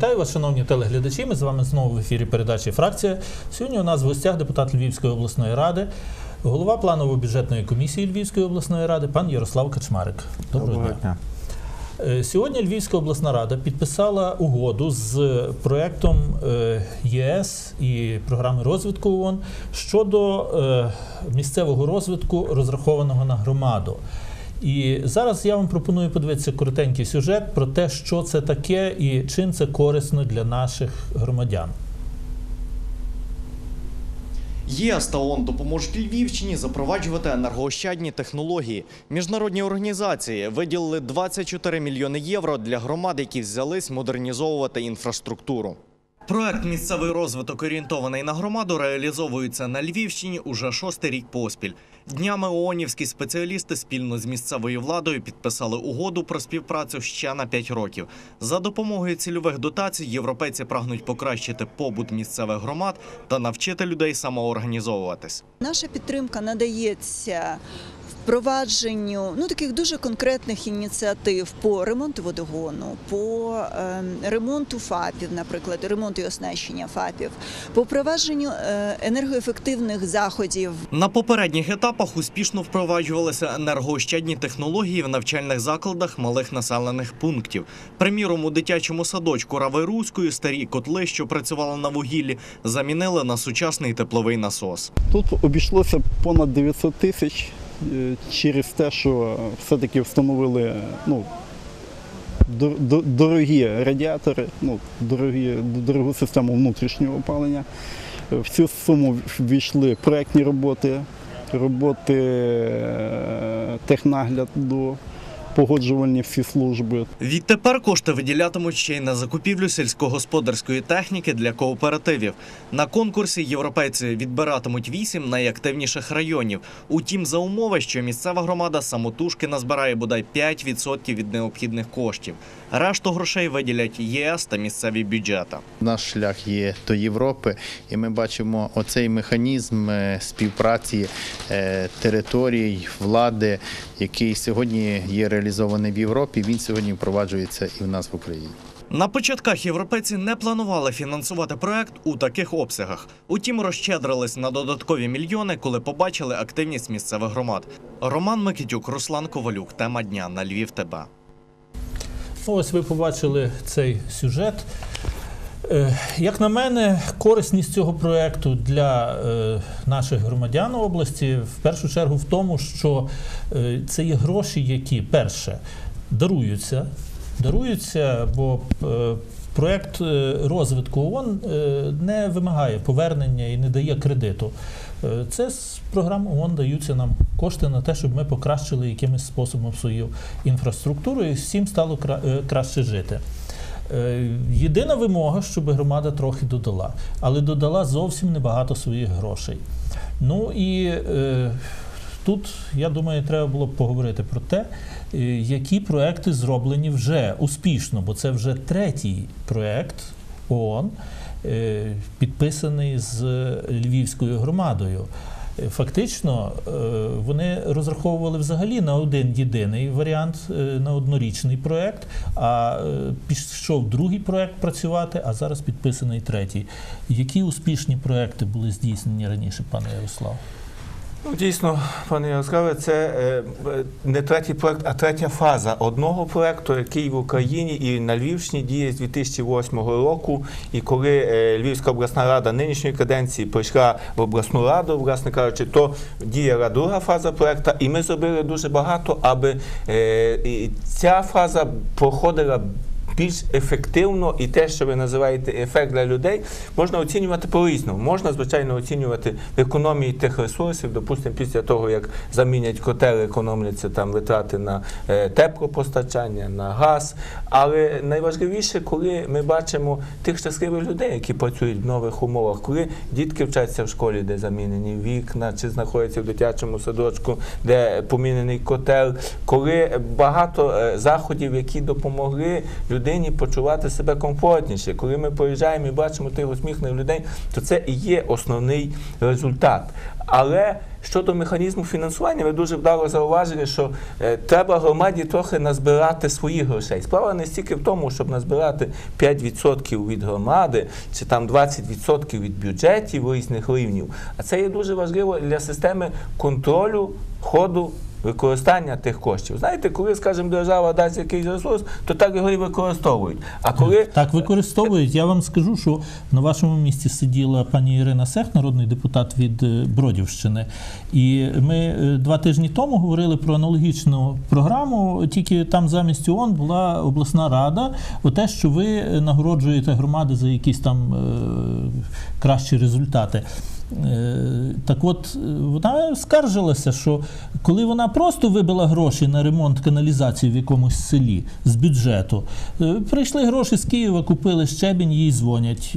Вітаю вас, шановні телеглядачі. Ми з вами знову в ефірі передачі Фракція. Сьогодні у нас в гостях депутат Львівської обласної ради, голова планово-бюджетної комісії Львівської обласної ради, пан Ярослав Качмарик. Доброго, дня. Е, Сьогодні Львівська обласна рада підписала угоду з проектом е, ЄС і програми розвитку ООН щодо е, місцевого розвитку, розрахованого на громаду. І зараз я вам пропоную подивитися коротенький сюжет про те, що це таке і чим це корисно для наших громадян. ЄС та ООН допоможуть Львівщині запроваджувати енергоощадні технології. Міжнародні організації виділили 24 мільйони євро для громад, які взялись модернізовувати інфраструктуру. Проект місцевий розвиток орієнтований на громаду реалізовується на Львівщині уже шостий рік поспіль. Днями ООНівські спеціалісти спільно з місцевою владою підписали угоду про співпрацю ще на 5 років. За допомогою цільових дотацій європейці прагнуть покращити побут місцевих громад та навчити людей самоорганізовуватись. Наша підтримка надається впровадженню ну таких дуже конкретних ініціатив по ремонту водогону, по е, ремонту ФАПів, наприклад, ремонту і оснащення ФАПів, по впровадженню е, енергоефективних заходів На попередніх етапах успішно впроваджувалися енергоощадні технології в навчальних закладах малих населених пунктів. Приміром, у дитячому садочку Рави Руської старі котли, що працювали на вугіллі, замінили на сучасний тепловий насос. Тут обійшлося понад 900 тисяч е, через те, що все-таки встановили ну, дор- дор- дорогі радіатори, ну, дорогі, дорогу систему внутрішнього опалення. Е, В цю суму ввійшли проектні роботи, роботи е, технагляду, погоджувальні всі служби. Відтепер кошти виділятимуть ще й на закупівлю сільськогосподарської техніки для кооперативів. На конкурсі європейці відбиратимуть вісім найактивніших районів. Утім, за умови, що місцева громада самотужки назбирає бодай 5% від необхідних коштів. Решту грошей виділять ЄС та місцеві бюджети. Наш шлях є до Європи, і ми бачимо оцей механізм е, співпраці е, територій, влади, який сьогодні є реалізований в Європі. Він сьогодні впроваджується і в нас в Україні. На початках європейці не планували фінансувати проект у таких обсягах. Утім, розщедрились на додаткові мільйони, коли побачили активність місцевих громад. Роман Микитюк, Руслан Ковалюк. Тема дня на Львів. ТБ. Ну, Ось ви побачили цей сюжет. Е, Як на мене, корисність цього проєкту для е, наших громадян області в першу чергу в тому, що е, це є гроші, які перше даруються. Даруються, бо проєкт розвитку ООН не вимагає повернення і не дає кредиту. Це з програм ООН даються нам кошти на те, щоб ми покращили якимось способом свою інфраструктуру і всім стало краще жити. Е, Єдина вимога, щоб громада трохи додала, але додала зовсім небагато своїх грошей. Ну і е, тут, я думаю, треба було б поговорити про те, е, які проекти зроблені вже успішно, бо це вже третій проект ООН, е, підписаний з львівською громадою. Фактично, е, вони розраховували взагалі на один єдиний варіант, е, на однорічний проект, а е, пішов другий проект працювати, а зараз підписаний третій. Які успішні проекти були здійснені раніше, пане Ярослав? Ну, дійсно, пане Ярославе, це е, е, не третій проект, а третя фаза одного проекту, який в Україні і на Львівщині діє з 2008 року. І коли е, Львівська обласна рада нинішньої каденції прийшла в обласну раду, власне кажучи, то діяла друга фаза проекту, і ми зробили дуже багато, аби ця фаза проходила більш ефективно і те, що ви називаєте ефект для людей, можна оцінювати по-різному. Можна, звичайно, оцінювати в економії тих ресурсів, допустимо, після того, як замінять котел, економляться там витрати на е, теплопостачання, на газ. Але найважливіше, коли ми бачимо тих щасливих людей, які працюють в нових умовах, коли дітки вчаться в школі, де замінені вікна, чи знаходяться в дитячому садочку, де помінений котел, коли багато е, заходів, які допомогли людині людині почувати себе комфортніше. Коли ми поїжджаємо і бачимо тих усміхнених людей, то це і є основний результат. Але щодо механізму фінансування, ви дуже вдало зауважили, що е, треба громаді трохи назбирати своїх грошей. Справа не стільки в тому, щоб назбирати 5% від громади чи там 20% від бюджетів різних рівнів. А це є дуже важливо для системи контролю ходу. Використання тих коштів. Знаєте, коли, скажімо, держава дасть якийсь ресурс, то так його і використовують. А коли Так використовують. Я вам скажу, що на вашому місці сиділа пані Ірина Сех, народний депутат від е, Бродівщини. І ми е, два тижні тому говорили про аналогічну програму, тільки там замість ООН була обласна рада. Оте, що ви нагороджуєте громади за якісь там е, кращі результати. Е, Так от, е, вона скаржилася, що коли вона просто вибила гроші на ремонт каналізації в якомусь селі з бюджету, е, прийшли гроші з Києва, купили щебінь, їй дзвонять.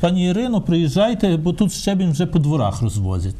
Пані Ірино, приїжджайте, бо тут щебінь вже по дворах розвозять.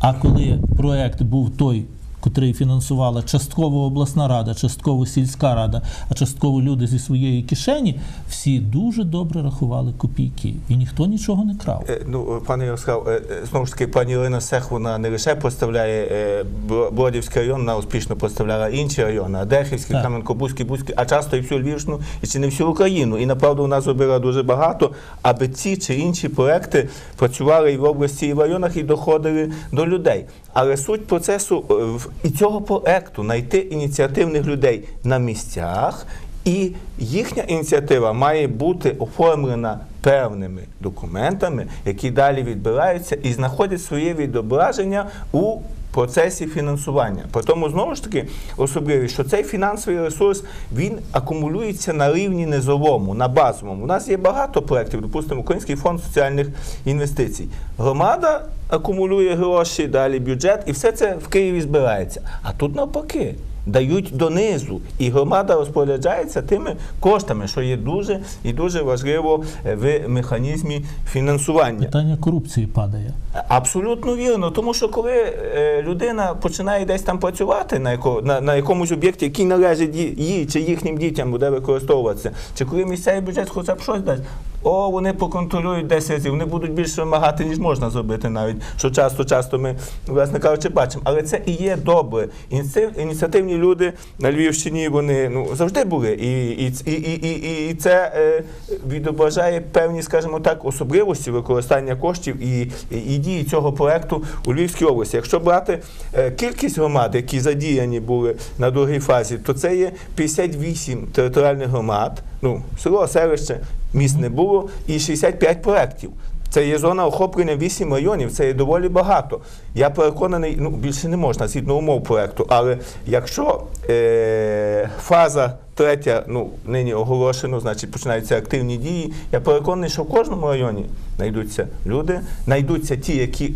А коли проект був той, котрий фінансувала частково обласна рада, частково сільська рада, а частково люди зі своєї кишені, всі дуже добре рахували копійки, і ніхто нічого не крав. Е, Ну, пане Ярослав, е, е, знову ж таки, пані Ірина Сех, вона не лише представляє е, Бродівський район, вона успішно представляла інші райони, Адехівський. Кам'янко-Бузький, Бузький, а часто і всю Львівщину, і чи не всю Україну. І направду вона зробила дуже багато, аби ці чи інші проекти працювали і в області, і в районах, і доходили до людей. Але суть процесу е, в- і цього проекту знайти ініціативних людей на місцях. І їхня ініціатива має бути оформлена певними документами, які далі відбираються і знаходять своє відображення у процесі фінансування. При тому знову ж таки особливість, що цей фінансовий ресурс він акумулюється на рівні низовому, на базовому. У нас є багато проєктів, допустимо, Український фонд соціальних інвестицій. Громада акумулює гроші, далі бюджет, і все це в Києві збирається. А тут навпаки. Дають донизу, і громада розпоряджається тими коштами, що є дуже і дуже важливо е, в механізмі фінансування. Питання корупції падає. Абсолютно вірно, тому що коли е, людина починає десь там працювати на, яко, на, на якомусь об'єкті, який належить їй, їй чи їхнім дітям буде використовуватися, чи коли місцевий бюджет хоча б щось дасть, о, вони поконтролюють 10 разів, вони будуть більше вимагати, ніж можна зробити навіть, що часто-часто ми, власне кажучи, бачимо. Але це і є добре. Ініці- Ініціативні люди на Львівщині вони ну, завжди були. І, і, і, і, і, це е, відображає певні, скажімо так, особливості використання коштів і, і дії цього проекту у Львівській області. Якщо брати е, кількість громад, які задіяні були на другій фазі, то це є 58 територіальних громад, ну, село, селище, міст не було, і 65 проєктів. Це є зона охоплення 8 районів, це є доволі багато. Я переконаний, ну більше не можна згідно умов проекту, але якщо е, фаза третя, ну нині оголошено, значить починаються активні дії. Я переконаний, що в кожному районі знайдуться люди, знайдуться ті, які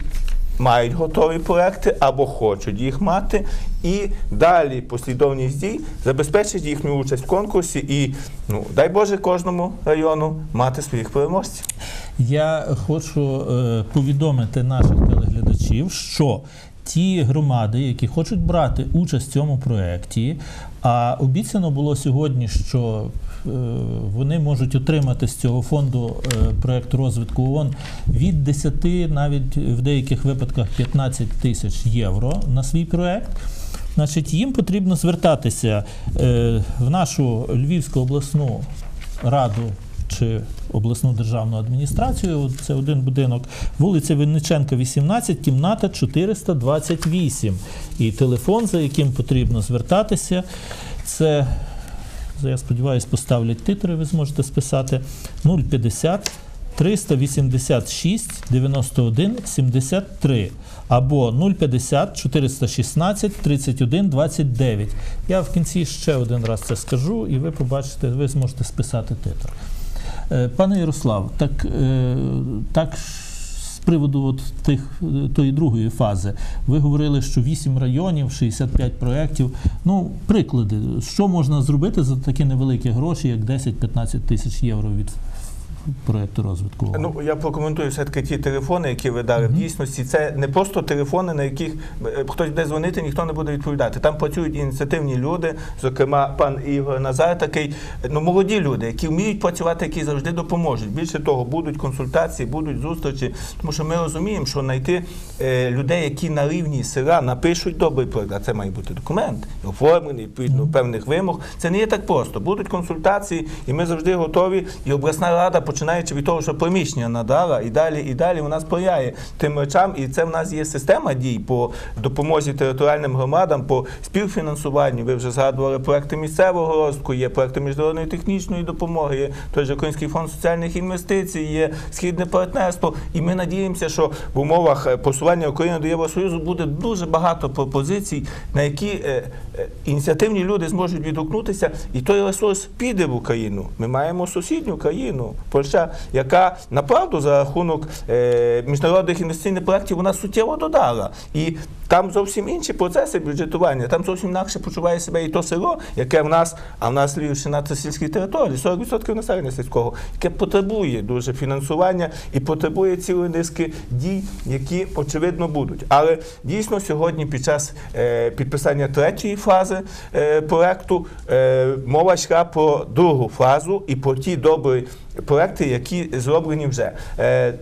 мають готові проекти або хочуть їх мати, і далі послідовність дій забезпечить їхню участь в конкурсі і, ну дай Боже, кожному району мати своїх переможців. Я хочу е, повідомити наших телеглядачів, що ті громади, які хочуть брати участь в цьому проєкті, а обіцяно було сьогодні, що е, вони можуть отримати з цього фонду проєкт розвитку ООН від 10, навіть в деяких випадках 15 тисяч євро на свій проєкт. Значить, їм потрібно звертатися е, в нашу Львівську обласну раду чи обласну державну адміністрацію. Це один будинок, вулиця Винниченка, 18, кімната 428. І телефон, за яким потрібно звертатися, це, я сподіваюся, поставлять титри, ви зможете списати 050 386 91 73 або 050 416 31 29. Я в кінці ще один раз це скажу, і ви побачите, ви зможете списати титр. Е, Пане Ярослав, так, е, так з приводу от тих, тої другої фази, ви говорили, що 8 районів, 65 проєктів. Ну, приклади, що можна зробити за такі невеликі гроші, як 10-15 тисяч євро від проєкту розвитку. Ну, я прокоментую все-таки ті телефони, які ви дали. В дійсності це не просто телефони, на яких е, хтось буде дзвонити, ніхто не буде відповідати. Там працюють ініціативні люди, зокрема, пан Ігор Назар, такий, ну, молоді люди, які вміють працювати, які завжди допоможуть. Більше того, будуть консультації, будуть зустрічі, тому що ми розуміємо, що знайти е, людей, які на рівні села напишуть добрий проект, а це має бути документ, оформлений відповідно певних вимог. Це не є так просто. Будуть консультації, і ми завжди готові. І обласна рада, починаючи від того, що приміщення надала, і далі, і далі вона сприяє тим речам. І це в нас є система дій по допомозі територіальним громадам, по співфінансуванню. Ви вже згадували проекти місцевого розвитку, є проекти міжнародної технічної допомоги, є той же Український фонд соціальних інвестицій, є східне партнерство. І ми надіємося, що в умовах е, посування України до Євросоюзу буде дуже багато пропозицій, на які е, е, ініціативні люди зможуть відгукнутися, і той ресурс піде в Україну. Ми маємо сусідню країну, Польща, яка направду за рахунок е, міжнародних інвестиційних проєктів вона суттєво додала. І там зовсім інші процеси бюджетування, там зовсім інакше почуває себе і то село, яке в нас, а в нас Львівщина це сільські території, 40% населення сільського, яке потребує дуже фінансування і потребує цілої низки дій, які очевидно будуть. Але дійсно сьогодні під час е, підписання третьої фази е, проекту мова йшла про другу фазу і про ті добрі проекти, які зроблені вже. Е,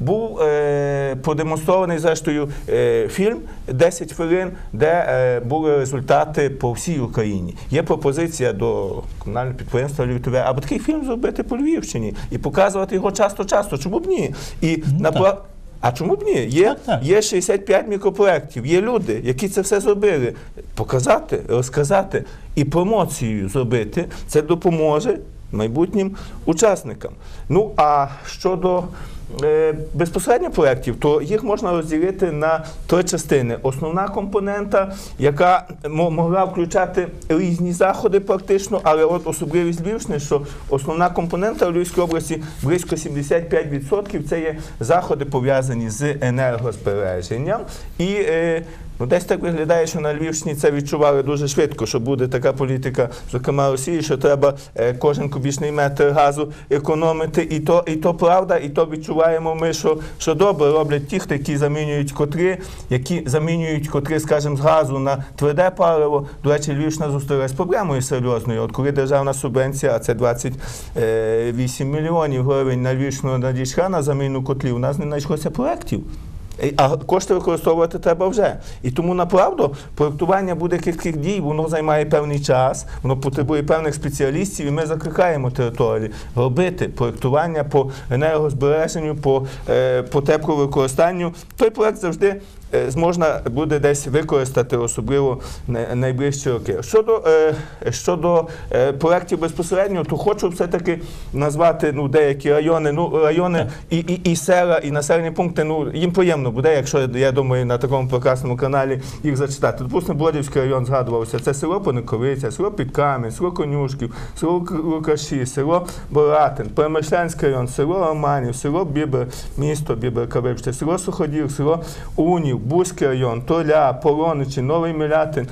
був е, продемонстрований зрештою е, фільм 10 хвилин, де е, були результати по всій Україні. Є пропозиція до комунального підприємства «Львів ТВ», аби такий фільм зробити по Львівщині і показувати його часто-часто. Чому б ні? І Ну, на так. а чому б ні? Є, Так, так. є 65 мікропроєктів, є люди, які це все зробили. Показати, розказати і промоцію зробити, це допоможе майбутнім учасникам. Ну а щодо е, безпосередньо проєктів, то їх можна розділити на три частини. Основна компонента, яка мо- могла включати різні заходи практично, але от особливість Львівщини, що основна компонента у Львівській області близько 75% це є заходи пов'язані з енергозбереженням і е, Ну, десь так виглядає, що на Львівщині це відчували дуже швидко, що буде така політика, зокрема Росії, що треба е, кожен кубічний метр газу економити. І то, і то правда, і то відчуваємо ми, що, що добре роблять ті, хто які замінюють котри, які замінюють котри, скажімо, з газу на тверде паливо. До речі, Львівщина зустрілася з проблемою серйозною. От коли державна субвенція, а це 28 мільйонів гривень на Львівщину надійшла на заміну котлів, у нас не знайшлося проєктів. А кошти використовувати треба вже. І тому направду проєктування будь-яких дій воно займає певний час, воно потребує певних спеціалістів, і ми закликаємо території робити проєктування по енергозбереженню, по, е, по тепловикористанню. Той проєкт завжди. Е, Зможна буде десь використати, особливо на- найближчі роки. Щодо, е, щодо е, проєктів безпосередньо, то хочу все-таки назвати ну, деякі райони. Ну, райони і, і, і села, і населені пункти. Ну, їм приємно буде, якщо я думаю, на такому прекрасному каналі їх зачитати. Допустимо, Бродівський район згадувався. Це село Пониковиця, село Підкам'я, село Конюшків, село Лук- Лукаші, село Боратин, Перемишленський район, село Романів, село Бібер, місто Біберка, вибачте, село Суходір, село Унів, Бузький район, Толя, Полоничі, Новий Милятин.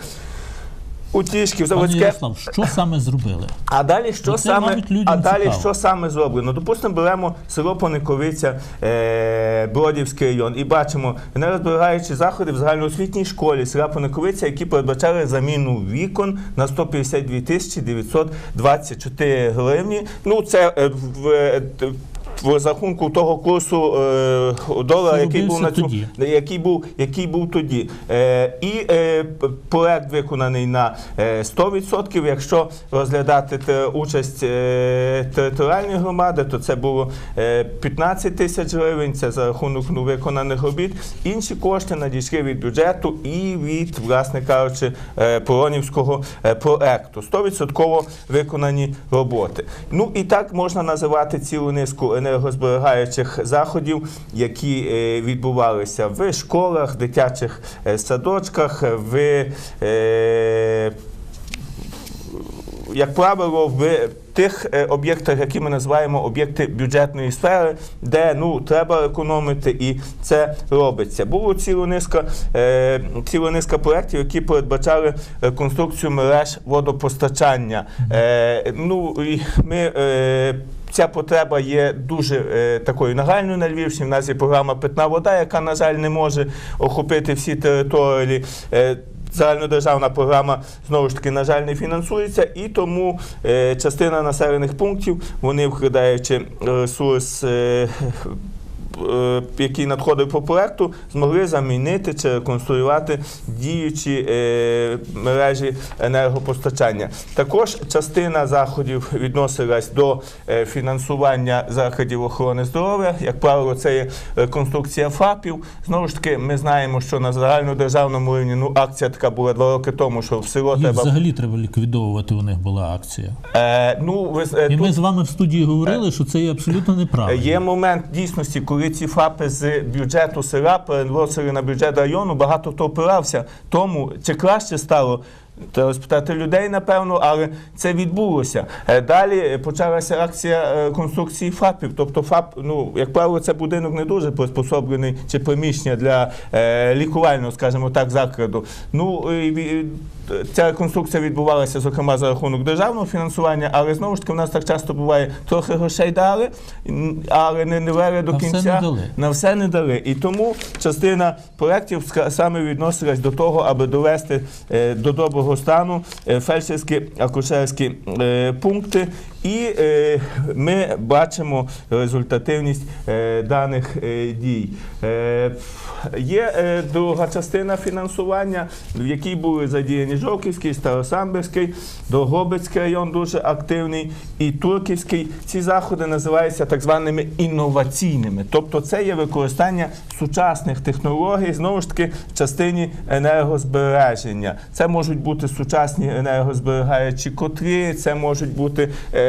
Утішків, Заводське. Ярослав, що саме зробили? А далі що це, саме а далі цікаво. що саме зроблено? Допустимо, беремо село Пониковиця, е, Бродівський район, і бачимо енергозберігаючі заходи в загальноосвітній школі села Пониковиця, які передбачали заміну вікон на 152 тисячі 924 гривні. Ну це е, в. В розрахунку того курсу е, долара, який був на тоді. який був, який був тоді. Е, і е, проект виконаний на е, 100%. Якщо розглядати участь територіальної громади, то це було е, 15 тисяч гривень. Це за рахунок ну, виконаних робіт. Інші кошти надійшли від бюджету і від, власне кажучи, Поронівського проекту. 100% виконані роботи. Ну і так можна називати цілу низку енергозберігаючих заходів, які е, відбувалися в школах, дитячих е, садочках, в е, як правило, в тих об'єктах, які ми називаємо об'єкти бюджетної сфери, де ну треба економити, і це робиться. Було ціла низка, ціла низка проєктів, які передбачали реконструкцію мереж водопостачання. Ну і ми ця потреба є дуже е, такою нагальною на Львівщині. У нас є програма Питна вода, яка, на жаль, не може охопити всі території. Е, Загальнодержавна програма знову ж таки, на жаль, не фінансується, і тому е, частина населених пунктів, вони вкладаючи ресурс, е, е, який надходив по проекту, змогли замінити чи реконструювати діючі е, мережі енергопостачання. Також частина заходів відносилась до е, фінансування заходів охорони здоров'я. Як правило, це є реконструкція ФАПів. Знову ж таки, ми знаємо, що на загальнодержавному рівні ну, акція така була два роки тому, що в село Їх треба. взагалі треба ліквідовувати. У них була акція. Е, ну, ви, е, І ми з вами в студії говорили, що це є абсолютно неправильно. Є момент дійсності, коли ці ФАПи з бюджету села переносили на бюджет району, багато хто опирався тому, чи краще стало. Треба спитати людей, напевно, але це відбулося. Е, Далі почалася акція е, конструкції ФАПів. Тобто ФАП, ну, як правило, це будинок не дуже приспособлений чи приміщення для е, лікувального, скажімо так, закладу. Ну, і, ця реконструкція відбувалася, зокрема, за рахунок державного фінансування, але знову ж таки, в нас так часто буває, трохи грошей дали, але не, не вели до На все кінця. не дали. На все не дали. І тому частина проєктів саме відносилась до того, аби довести до доброго стану фельдшерські акушерські пункти. І е, ми бачимо результативність е, даних е, дій. Е, є е, друга частина фінансування, в якій були задіяні Жовківський, Старосамбірський, Дрогобицький район дуже активний і Турківський. Ці заходи називаються так званими інноваційними. Тобто це є використання сучасних технологій, знову ж таки, в частині енергозбереження. Це можуть бути сучасні енергозберігаючі котри, це можуть бути е,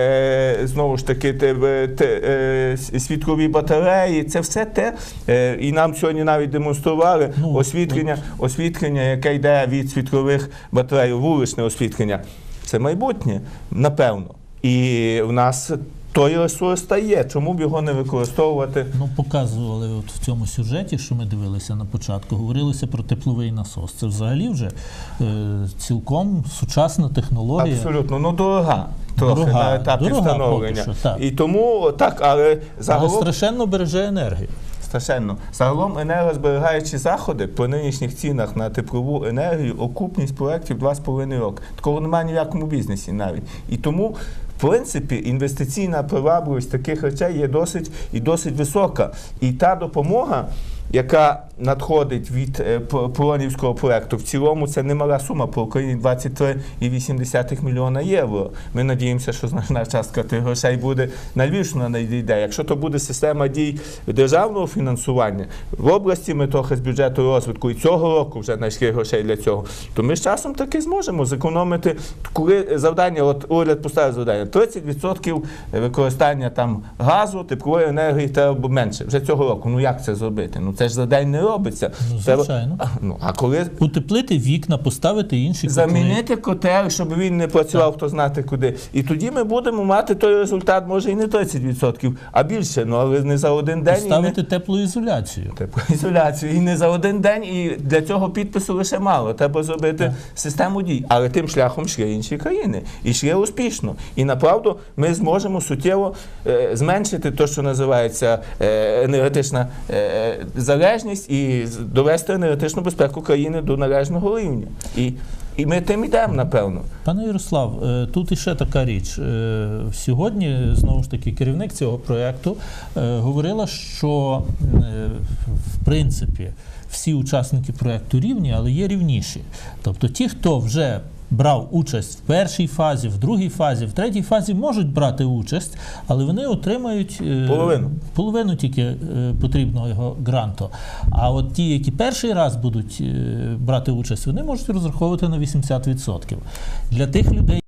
знову ж таки те, е, те, е, світлові батареї. Це все те, е, і нам сьогодні навіть демонстрували Ну, освітлення, освітлення, яке йде від світлових батарей, вуличне освітлення. Це майбутнє, напевно. І в нас той ресурс та є. Чому б його не використовувати? Ну, показували от в цьому сюжеті, що ми дивилися на початку, говорилося про тепловий насос. Це взагалі вже е, цілком сучасна технологія. Абсолютно, ну дорога. Трохи Дорога, на етапі дорога встановлення. що, так. І тому так, але Але загалом страшенно береже енергію. страшенно. Загалом енергозберігаючі заходи по нинішніх цінах на теплову енергію, окупність проєктів 2,5 роки. Такого немає ні в якому бізнесі навіть. І тому. В принципі, інвестиційна привабливість таких речей є досить і досить висока. І та допомога, яка надходить від е, Полонівського проекту, в цілому це немала сума по Україні 23,8 мільйона євро. Ми надіємося, що значна частка тих грошей буде на Львівщину надійде. Якщо то буде система дій державного фінансування в області, ми трохи з бюджету розвитку і цього року вже знайшли грошей для цього, то ми з часом таки зможемо зекономити, коли завдання, от уряд поставив завдання, 30% використання там газу, теплової енергії треба менше. Вже цього року. Ну як це зробити? Ну це ж за день не робиться. Ну, звичайно. А, Ну а коли Утеплити вікна, поставити інші котли. замінити котел, щоб він не працював, хто знати куди. І тоді ми будемо мати той результат, може і не 30%, а більше, ну але не за один день. і не... Поставити теплоізоляцію. Теплоізоляцію. І не за один день, і для цього підпису лише мало. Треба зробити Так. систему дій. Але тим шляхом йшли інші країни. І йшли успішно. І направду ми зможемо суттєво е, зменшити те, що називається е, енергетична е, залежність, і з- довести енергетичну безпеку країни до належного рівня. І, і ми тим йдемо, напевно. Пане Ярослав, е, тут іще така річ. Е, Сьогодні знову ж таки керівник цього проєкту е, говорила, що в принципі всі учасники проєкту рівні, але є рівніші. Тобто ті, хто вже брав участь в першій фазі, в другій фазі, в третій фазі можуть брати участь, але вони отримають е, Половину. половину тільки е, потрібного його гранту. А от ті, які перший раз будуть е, брати участь, вони можуть розраховувати на 80%. Для тих людей.